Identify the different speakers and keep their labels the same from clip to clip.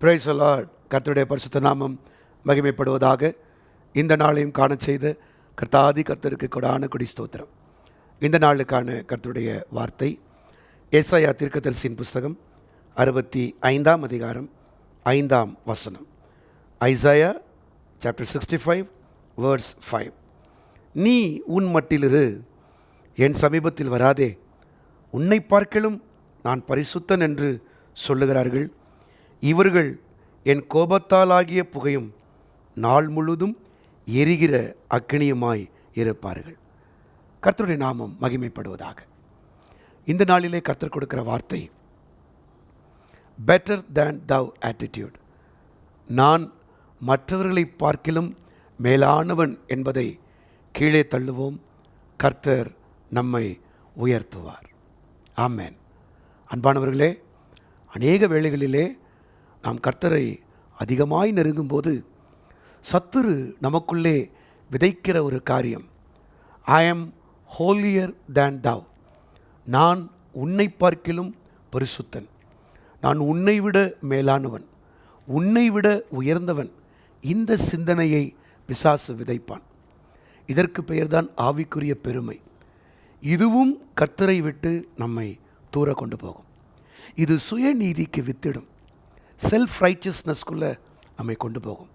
Speaker 1: Price Lord கர்த்தருடைய பரிசுத்த நாமம் மகிமைப்படுவதாக இந்த நாளையும் காண செய்த கர்த்தாதி கர்த்தருக்கு கொடான கொடி ஸ்தோத்திரம். இந்த நாளுக்கான கர்த்தருடைய வார்த்தை ஏசாயா தீர்க்கதரிசியின் புஸ்தகம் அறுபத்தி ஐந்தாம் அதிகாரம் ஐந்தாம் வசனம். Isaiah chapter sixty five words five நீ உன் மட்டிலிரு என் சமீபத்தில் வராதே. உன்னை பார்க்கலும் நான் பரிசுத்தன் என்று சொல்லுகிறார்கள். இவர்கள் என் கோபத்தாலாகிய புகையும் நாள் முழுதும் எரிகிற அக்கினியுமாய் இருப்பார்கள். கர்த்தருடைய நாமம் மகிமைப்படுவதாக. இந்த நாளிலே கர்த்தர் கொடுக்கிற வார்த்தை பெட்டர் தேன் தவ் ஆட்டிடியூட் நான் மற்றவர்களை பார்க்கிலும் மேலானவன் என்பதை கீழே தள்ளுவோம். கர்த்தர் நம்மை உயர்த்துவார். ஆமேன். அன்பானவர்களே அநேக வேளைகளிலே நாம் கர்த்தரை அதிகமாய் நெருங்கும்போது சத்துரு நமக்குள்ளே விதைக்கிற ஒரு காரியம். ஐ ஆம் ஹோலியர் தேன் தாவ் நான் உன்னை பார்க்கிலும் பரிசுத்தன். நான் உன்னை விட மேலானவன். உன்னை விட உயர்ந்தவன். இந்த சிந்தனையை பிசாசு விதைப்பான். இதற்கு பெயர்தான் ஆவிக்குரிய பெருமை. இதுவும் கர்த்தரை விட்டு நம்மை தூர கொண்டு போகும். இது சுயநீதிக்கு வித்திடும். செல்ஃப் ரைச்சியஸ்னஸ்க்குள்ளே நம்மை கொண்டு போகும்.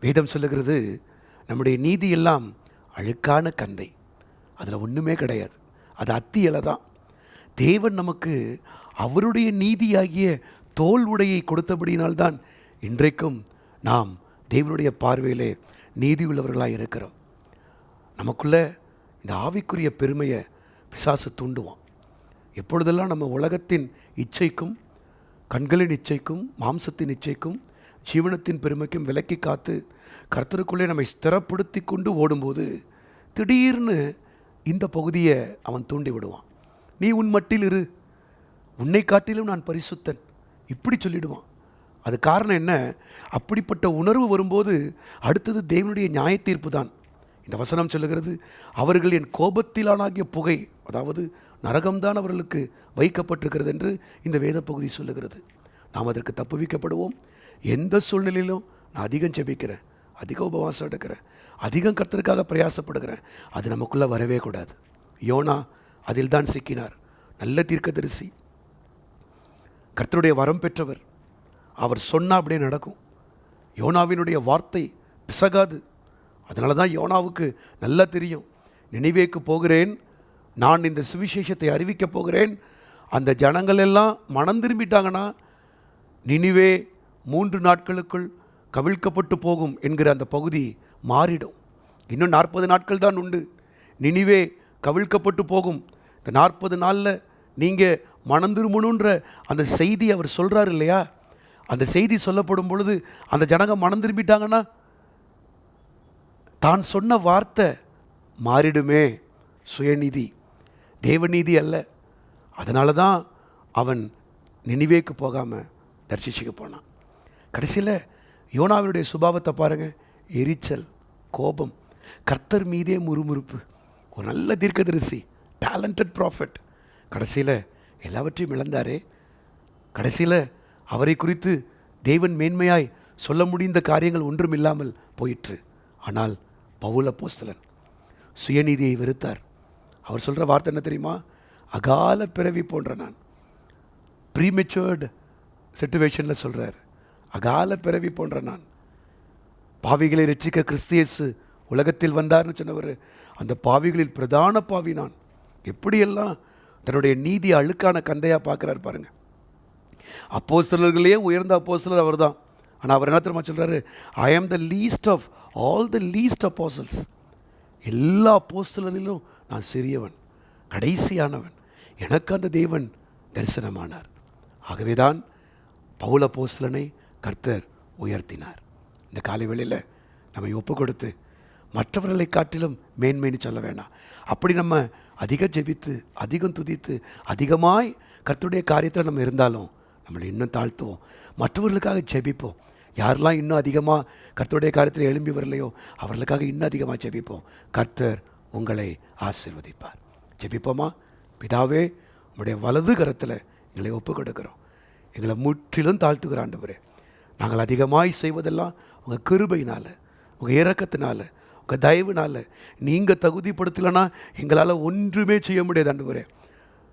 Speaker 1: வேதம் சொல்லுகிறது நம்முடைய நீதி எல்லாம் அழுக்கான கந்தை. அதில் ஒன்றுமே கிடையாது. அது அத்தி இலை தான். தேவன் நமக்கு அவருடைய நீதியாகிய தோல் உடையை கொடுத்தபடியினால்தான் இன்றைக்கும் நாம் தேவனுடைய பார்வையிலே நீதி உள்ளவர்களாக இருக்கிறோம். நமக்குள்ள இந்த ஆவிக்குரிய பெருமையை பிசாசு தூண்டுவான். எப்பொழுதெல்லாம் நம்ம உலகத்தின் இச்சைக்கும் கண்களின் இச்சைக்கும் மாம்சத்தின் இச்சைக்கும் ஜீவனத்தின் பெருமைக்கும் விலக்கி காத்து கர்த்தருக்குள்ளே நம்மை ஸ்திரப்படுத்தி கொண்டு ஓடும்போது திடீர்னு இந்த பகுதியை அவன் தூண்டி விடுவான். நீ உன் மட்டில் இரு. உன்னை காட்டிலும் நான் பரிசுத்தன். இப்படி சொல்லிடுவான். அது காரணம் என்ன? அப்படிப்பட்ட உணர்வு வரும்போது அடுத்தது தேவனுடைய நியாய தீர்ப்பு தான். இந்த வசனம் சொல்லுகிறது அவர்கள் என் கோபத்திலானாகிய புகை அதாவது நரகம்தான் அவர்களுக்கு வைக்கப்பட்டிருக்கிறது என்று இந்த வேத பகுதி சொல்லுகிறது. நாம் அதற்கு தப்புவிக்கப்படுவோம் எந்த சூழ்நிலையிலும் நான் அதிகம் ஜெபிக்கிறேன் அதிக உபவாசம் எடுக்கிறேன் அதிகம் கர்த்தருக்காக பிரயாசப்படுகிறேன் அது நமக்குள்ளே வரவே கூடாது. யோனா அதில் தான் சிக்கினார். நல்ல தீர்க்கதரிசி. கர்த்தருடைய வரம் பெற்றவர். அவர் சொன்னா அப்படியே நடக்கும். யோனாவினுடைய வார்த்தை பிசகாது. அதனால தான் யோனாவுக்கு நல்லா தெரியும். நினைவேக்கு போகிறேன் நான் இந்த சுவிசேஷத்தை அறிவிக்கப் போகிறேன். அந்த ஜனங்கள் எல்லாம் மனம் திரும்பிட்டாங்கன்னா நினிவே மூன்று நாட்களுக்குள் கவிழ்க்கப்பட்டு போகும் என்கிற அந்த பகுதி மாறிடும். இன்னும் நாற்பது நாட்கள் தான் உண்டு. நினிவே கவிழ்க்கப்பட்டு போகும். இந்த நாற்பது நாளில் நீங்கள் மனம் திரும்பணுன்ற அந்த செய்தி அவர் சொல்கிறார் இல்லையா? அந்த செய்தி சொல்லப்படும் பொழுது அந்த ஜனங்க மனம் திரும்பிட்டாங்கன்னா தான் சொன்ன வார்த்தை மாறிடுமே. சுயநிதி. தேவநீதி அல்ல. அதனால தான் அவன் நினைவேக்கு போகாமல் தரிசிச்சுக்க போனான். கடைசியில் யோனாவினுடைய சுபாவத்தை பாருங்கள் எரிச்சல் கோபம் கர்த்தர் மீதே முறுமுறுப்பு. ஒரு நல்ல தீர்க்கதரிசி டேலண்டட் ப்ராஃபிட் கடைசியில் எல்லாவற்றையும் இழந்தாரே. கடைசியில் அவரை குறித்து தேவன் மேன்மையாய் சொல்ல முடிந்த காரியங்கள் ஒன்றும் இல்லாமல் போயிற்று. ஆனால் பவுல போஸ்தலன் சுயநீதியை வெறுத்தார். அவர் சொல்கிற வார்த்தை என்ன தெரியுமா? அகால பிறவி போன்ற நான். ப்ரீமெச்சோர்டு சுச்சுவேஷனில் சொல்கிறார் அகால பிறவி போன்ற நான். பாவிகளை ரசிக்க கிறிஸ்தியேசு உலகத்தில் வந்தார்னு சொன்னவர். அந்த பாவிகளில் பிரதான பாவி நான். எப்படியெல்லாம் தன்னுடைய நீதி அழுக்கான கந்தையாக பார்க்குறாரு பாருங்கள் அப்போ சிலர்களே உயர்ந்த அப்போஸ்தலர் அவர் தான் ஆனால் அவர் என்ன தெரியுமா சொல்கிறாரு I am the least of all the least apostles எல்லா அப்போஸ்தலரிலும் நான் சிறியவன் கடைசியானவன். எனக்கு அந்த தேவன் தரிசனமானார். ஆகவேதான் பவுல போஸ்லனை கர்த்தர் உயர்த்தினார். இந்த காலை வேளையில் நம்மை ஒப்பு கொடுத்து மற்றவர்களை காட்டிலும் மேன்மைன்னு சொல்ல வேண்டாம் அப்படி நம்ம அதிகம் ஜெபித்து அதிகம் துதித்து அதிகமாய் கர்த்தருடைய காரியத்தில் நம்ம இருந்தாலும் நம்மளை இன்னும் தாழ்த்துவோம். மற்றவர்களுக்காக ஜெபிப்போம். யாரெல்லாம் இன்னும் அதிகமாக கர்த்தருடைய காரியத்தில் எழும்பி வரலையோ அவர்களுக்காக இன்னும் அதிகமாக ஜெபிப்போம். கர்த்தர் உங்களை ஆசீர்வதிப்பார். ஜெபிப்போமா? பிதாவே உங்களுடைய வலது கரத்தில் எங்களை ஒப்பு கொடுக்குறோம் எங்களை முற்றிலும் தாழ்த்துகிற ஆண்டவரே நாங்கள் அதிகமாய் செய்வதெல்லாம் உங்கள் கிருபையினால் உங்கள் இறக்கத்தினால் உங்கள் தயவுனால் நீங்கள் தகுதிப்படுத்தலைன்னா எங்களால் ஒன்றுமே செய்ய முடியாது ஆண்டவரே.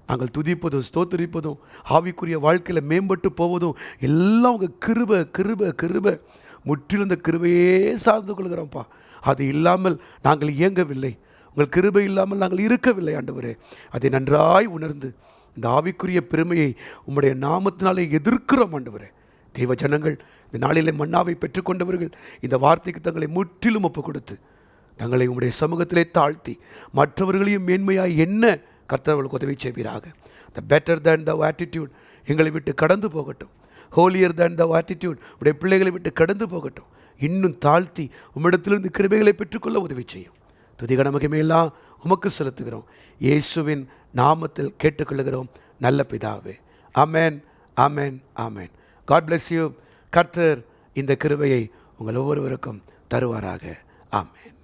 Speaker 1: நாங்கள் துதிப்பதும் ஸ்தோத்தரிப்பதும் ஆவிக்குரிய வாழ்க்கையில் மேம்பட்டு போவதும் எல்லாம் உங்கள் கிருப கிருப கிருப. முற்றிலும் இந்த கிருபையே சார்ந்து கொள்கிறோம்ப்பா. அது இல்லாமல் நாங்கள் இயங்கவில்லை. உங்கள் கிருபை இல்லாமல் நாங்கள் இருக்கவில்லை ஆண்டவரே. அதை நன்றாய் உணர்ந்து இந்த ஆவிக்குரிய பெருமையை உம்முடைய நாமத்தினாலே எதிர்க்கிறோம் ஆண்டவரே. தெய்வ ஜனங்கள் இந்த நாளிலே மன்னாவை பெற்றுக்கொண்டவர்கள் இந்த வார்த்தைக்கு தங்களை முற்றிலும் ஒப்பு கொடுத்து தங்களை உங்களுடைய சமூகத்திலே தாழ்த்தி மற்றவர்களையும் மேன்மையாக என்ன கர்த்தர்களுக்கு உதவி செய்வீராக. The better than the attitude எங்களை விட்டு கடந்து போகட்டும். ஹோலியர் தேன் த ஆட்டிடியூட் உடைய பிள்ளைகளை விட்டு கடந்து போகட்டும். இன்னும் தாழ்த்தி உம்மிடத்திலிருந்து கிருபைகளை பெற்றுக்கொள்ள உதவி செய்யும். துதிகணமகிமையெல்லாம் உமக்கு செலுத்துகிறோம். இயேசுவின் நாமத்தில் கேட்டுக்கொள்கிறோம் நல்ல பிதாவே. Amen amen amen God bless you கர்த்தர் இந்த கிருவையை உங்கள் ஒவ்வொருவருக்கும் தருவாராக. ஆமேன்.